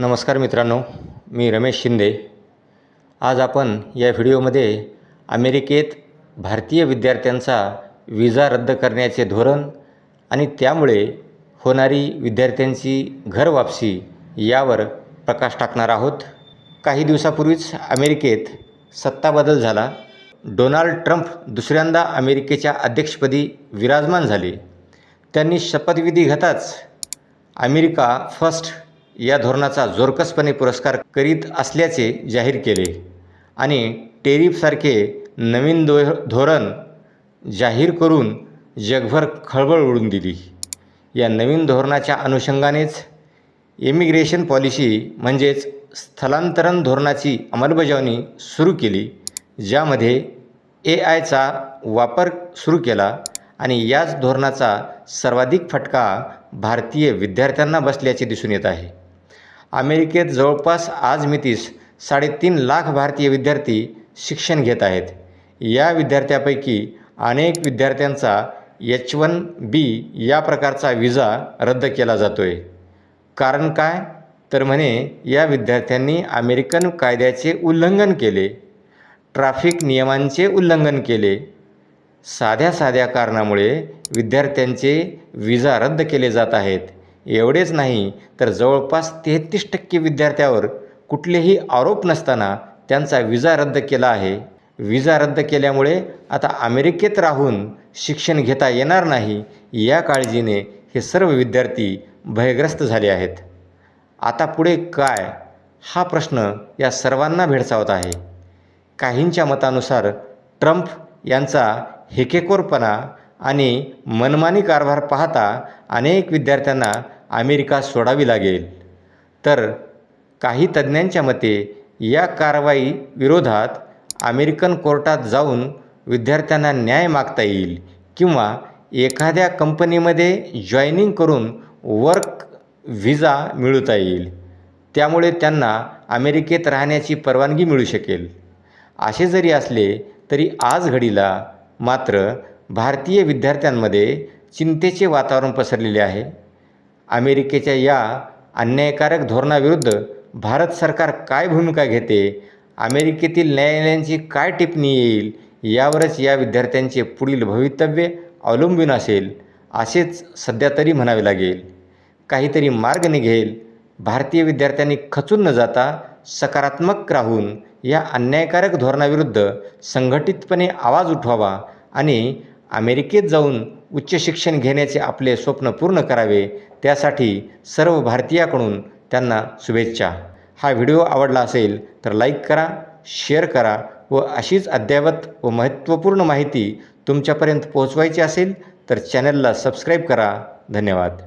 नमस्कार मित्रांनो मी रमेश शिंदे. आज आपण या व्हिडिओमध्ये अमेरिकेत भारतीय विद्यार्थ्यांचा विजा रद्द करण्याचे धोरण आणि त्यामुळे होणारी विद्यार्थ्यांची घरवापसी यावर प्रकाश टाकणार आहोत. काही दिवसापूर्वीच अमेरिकेत सत्ताबदल झाला. डोनाल्ड ट्रम्प दुसऱ्यांदा अमेरिकेच्या अध्यक्षपदी विराजमान झाले. त्यांनी शपथविधी घेताच अमेरिका फर्स्ट या धोरणाचा जोरकसपणे पुरस्कार करीत असल्याचे जाहीर केले आणि टेरिफसारखे नवीन दो धोरण जाहीर करून जगभर खळबळ उडून दिली. या नवीन धोरणाच्या अनुषंगानेच इमिग्रेशन पॉलिसी म्हणजेच स्थलांतरण धोरणाची अंमलबजावणी सुरू केली ज्यामध्ये ए आयचा वापर सुरू केला आणि याच धोरणाचा सर्वाधिक फटका भारतीय विद्यार्थ्यांना बसल्याचे दिसून येत आहे. अमेरिकेत जवळपास आज मितीस साडेतीन लाख भारतीय विद्यार्थी शिक्षण घेत आहेत. या विद्यार्थ्यापैकी अनेक विद्यार्थ्यांचा एच वन बी या प्रकारचा विजा रद्द केला जातो आहे कारण काय? तर म्हणे या विद्यार्थ्यांनी अमेरिकन कायद्याचे उल्लंघन केले ट्रॅफिक नियमांचे उल्लंघन केले. साध्या साध्या कारणामुळे विद्यार्थ्यांचे विजा रद्द केले जात आहेत. एवढेच नाही तर जवळपास तेहतीस टक्के विद्यार्थ्यावर कुठलेही आरोप नसताना त्यांचा विजा रद्द केला आहे. विजा रद्द केल्यामुळे आता अमेरिकेत राहून शिक्षण घेता येणार नाही या काळजीने हे सर्व विद्यार्थी भयग्रस्त झाले आहेत. आता पुढे काय? हा प्रश्न या सर्वांना भेडसावत आहे. काहींच्या मतानुसार ट्रम्प यांचा हेकेकोरपणा आणि मनमानी कारभार पाहता अनेक विद्यार्थ्यांना अमेरिका सोडावी लागेल. तर काही तज्ज्ञांच्या मते या कारवाई विरोधात अमेरिकन कोर्टात जाऊन विद्यार्थ्यांना न्याय मागता येईल किंवा एखाद्या कंपनीमध्ये जॉईनिंग करून वर्क व्हिजा मिळवता येईल. त्यामुळे त्यांना अमेरिकेत राहण्याची परवानगी मिळू शकेल. असे जरी असले तरी आज घडीला मात्र भारतीय विद्यार्थ्यांमध्ये चिंतेचे वातावरण पसरलेले आहे. अमेरिकेच्या या अन्यायकारक धोरणाविरुद्ध भारत सरकार काय भूमिका घेते? अमेरिकेतील न्यायालयांची काय टिप्पणी येईल? यावरच या विद्यार्थ्यांचे पुढील भवितव्य अवलंबून असेल असेच सध्या तरी म्हणावे लागेल. काहीतरी मार्ग निघेल भारतीय विद्यार्थ्यांनी खचून न जाता सकारात्मक राहून या अन्यायकारक धोरणाविरुद्ध संघटितपणे आवाज उठवावा आणि अमेरिकेत जाऊन उच्च शिक्षण घेण्याचे आपले स्वप्न पूर्ण करावे त्यासाठी सर्व भारतीयाकडून त्यांना शुभेच्छा. हा व्हिडिओ आवडला असेल तर लाईक करा शेअर करा व अशीच अद्ययावत व महत्त्वपूर्ण माहिती तुमच्यापर्यंत पोहोचवायची असेल तर चॅनलला सबस्क्राईब करा. धन्यवाद.